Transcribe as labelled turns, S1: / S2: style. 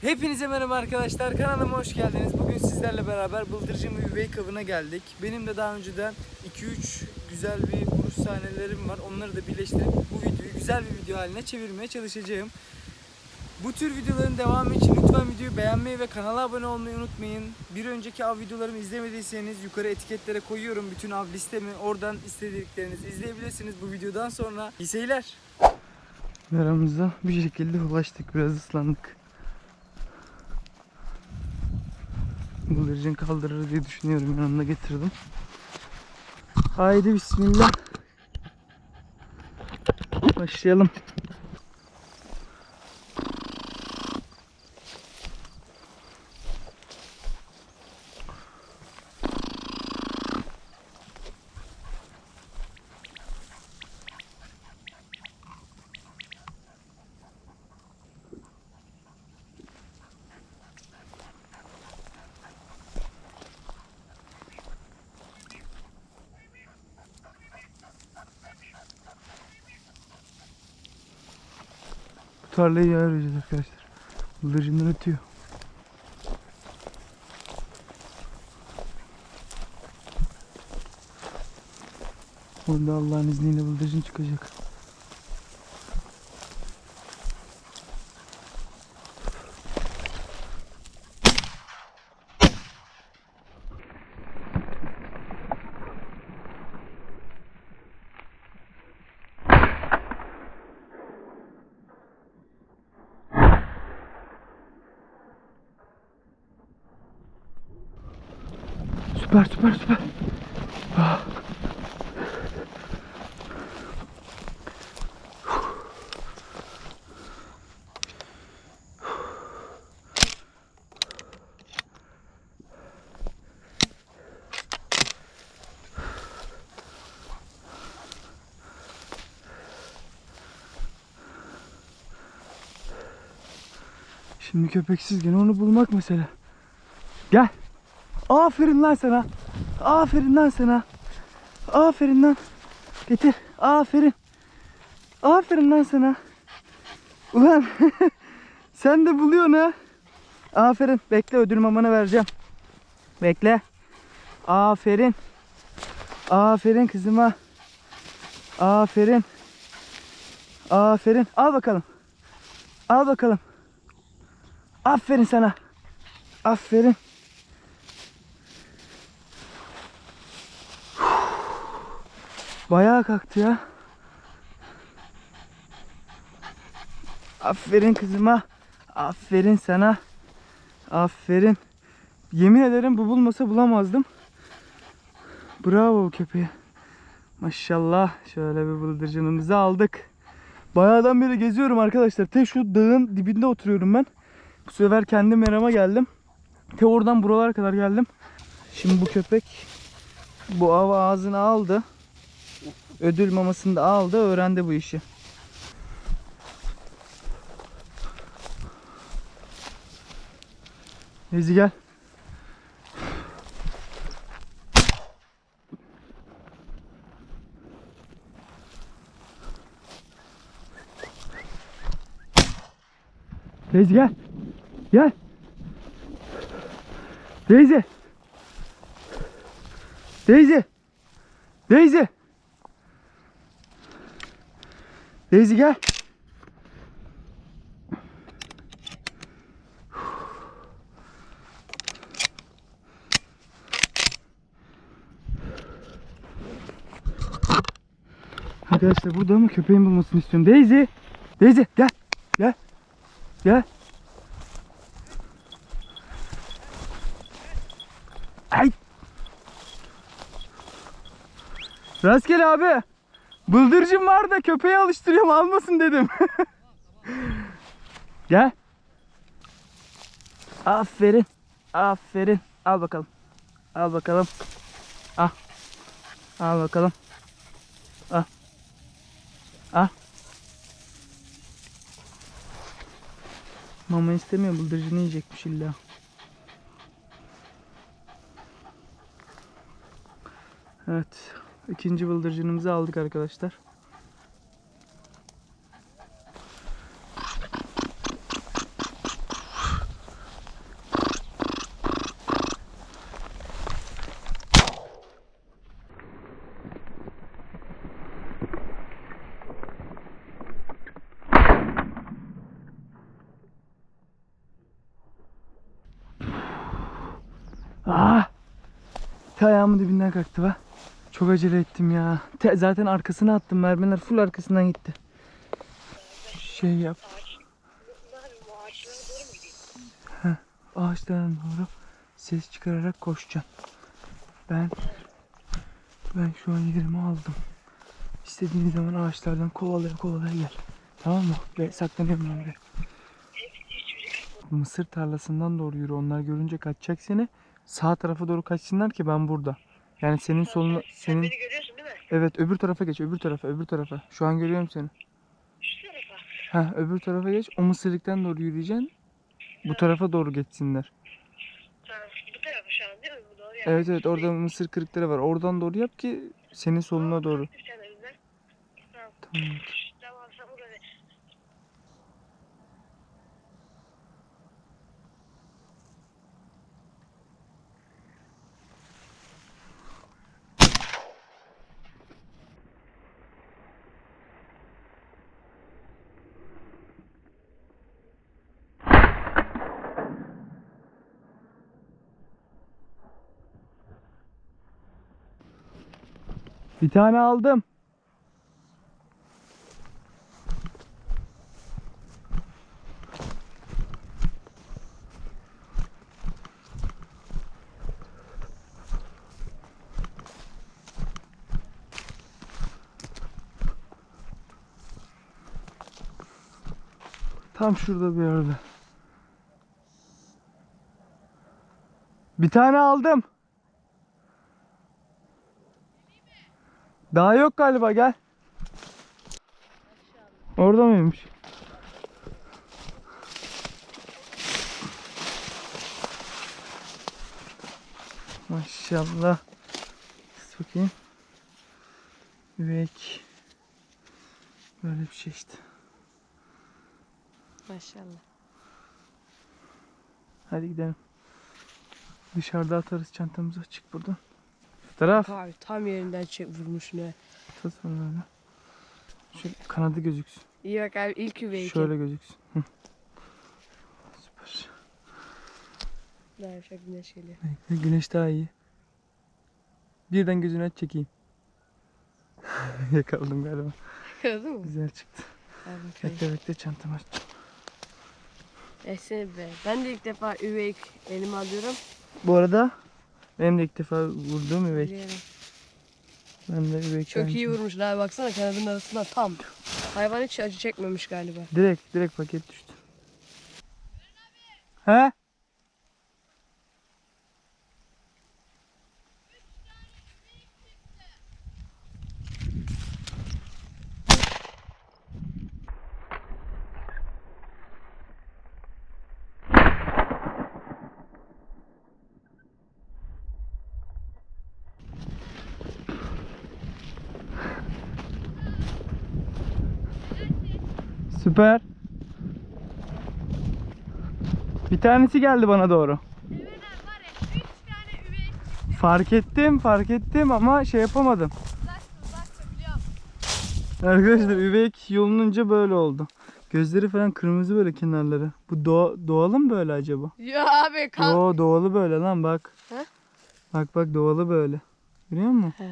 S1: Hepinize merhaba arkadaşlar. Kanalıma hoş geldiniz. Bugün sizlerle beraber Bıldırcın ve Üvey Kabı'na geldik. Benim de daha önceden 2-3 güzel bir vuruş sahnelerim var. Onları da birleştirip bu videoyu güzel bir video haline çevirmeye çalışacağım. Bu tür videoların devamı için lütfen videoyu beğenmeyi ve kanala abone olmayı unutmayın. Bir önceki av videolarımı izlemediyseniz yukarı etiketlere koyuyorum bütün av listemi. Oradan istediklerinizi izleyebilirsiniz bu videodan sonra. İyi seyirler. Aramıza bir şekilde ulaştık. Biraz ıslandık. Bıldırcın kaldırır diye düşünüyorum. Yanımda getirdim. Haydi bismillah. Başlayalım. Tarlayı yağ arayacağız arkadaşlar. Bıldırcından ötüyor. Orada Allah'ın izniyle bıldırcın çıkacak. Süper süper süper. Ah. Şimdi köpeksiz gene onu bulmak mesele. Gel. Aferin lan sana. Aferin lan sana. Aferin lan. Getir. Aferin. Aferin lan sana. Ulan sen de buluyorsun ha. Aferin. Bekle ödül mamanı vereceğim. Bekle. Aferin. Aferin kızıma. Aferin. Aferin. Al bakalım. Al bakalım. Aferin sana. Aferin. Bayağı kalktı ya. Aferin kızıma. Aferin sana. Aferin. Yemin ederim bu bulmasa bulamazdım. Bravo bu köpeğe. Maşallah. Şöyle bir bıldırcınımızı aldık. Bayağıdan beri geziyorum arkadaşlar. Te şu dağın dibinde oturuyorum ben. Bu sefer kendi merama geldim. Te oradan buralara kadar geldim. Şimdi bu köpek bu av ağzına aldı. Ödül mamasını da aldı. Öğrendi bu işi. Nezi gel. Daisy gel. Gel. Daisy. Daisy. Daisy. Daisy gel. Arkadaşlar burada ama köpeğin bulmasını istiyorum. Daisy. Daisy gel. Gel. Gel. Ay. Rastgele abi. Bıldırcın var da köpeği alıştırıyorum almasın dedim. Gel. Aferin. Aferin. Al bakalım. Al bakalım. Al. Al bakalım. Al. Al. Mama istemiyor bıldırcını yiyecekmiş illa. Evet. İkinci bıldırcınımızı aldık arkadaşlar. Aa! Ayağımın dibinden kalktı be. Çok acele ettim ya. Te, zaten arkasına attım. Mermiler full arkasından gitti. Şey yap. Heh, ağaçlara doğru ses çıkararak koşacaksın. Ben ben şu an yerimi aldım. İstediğin zaman ağaçlardan kovalaya kovalaya gel. Tamam mı? Ve saklanıyorum ben buraya. Mısır tarlasından doğru yürü. Onlar görünce kaçacak seni. Sağ tarafa doğru kaçsınlar ki ben burada. Yani senin soluna
S2: Sen
S1: senin
S2: beni görüyorsun değil mi?
S1: evet öbür tarafa geç. Öbür tarafa, öbür tarafa. Şu an görüyorum seni.
S2: Şu tarafa.
S1: Ha öbür tarafa geç. O mısırlıktan doğru yürüyeceksin. Bu tarafa doğru geçsinler.
S2: Tamam. Bu tarafa şu an değil mi? Bu doğru yani.
S1: Evet evet orada mısır kırıkları var. Oradan doğru yap ki senin soluna doğru.
S2: Tamam.
S1: Tamam.
S2: Tamam sen burada.
S1: Bir tane aldım. Tam şurada bir yerde. Bir tane aldım. Daha yok galiba gel. Orada mıymış? Maşallah. Bakayım. Üvek. Böyle bir şey işte.
S2: Maşallah.
S1: Hadi gidelim. Dışarıda atarız çantamızı. Çık buradan. Taraf.
S2: Abi tam yerinden çek vurmuş ne.
S1: Tut onu böyle. Şöyle kanadı gözüksün.
S2: İyi bak abi ilk üveyken.
S1: Şöyle gözüksün. Hı. Süper.
S2: Daha yavşak güneş geliyor.
S1: Bekle, Güneş daha iyi. Birden gözünü aç çekeyim. Yakaladım galiba.
S2: Gördün mü?
S1: Güzel çıktı.
S2: Al bakayım.
S1: Bekle bekle çantamı aç.
S2: Esene be. Ben de ilk defa üveyk elime alıyorum.
S1: Bu arada benim de ilk defa vurduğum üvek.
S2: Biliyorum.
S1: Ben de üvek.
S2: Çok iyi vurmuş abi baksana kanadının arasından tam. Hayvan hiç acı çekmemiş galiba.
S1: Direkt direkt paket düştü. He? Süper. Bir tanesi geldi bana doğru. Fark ettim, fark ettim ama şey yapamadım. Arkadaşlar üvek yolununca böyle oldu. Gözleri falan kırmızı böyle kenarları. Bu doğa, doğalı mı böyle acaba?
S2: Ya abi kan.
S1: Yo doğalı böyle lan bak.
S2: He?
S1: Bak bak doğalı böyle. Görüyor musun?
S2: He.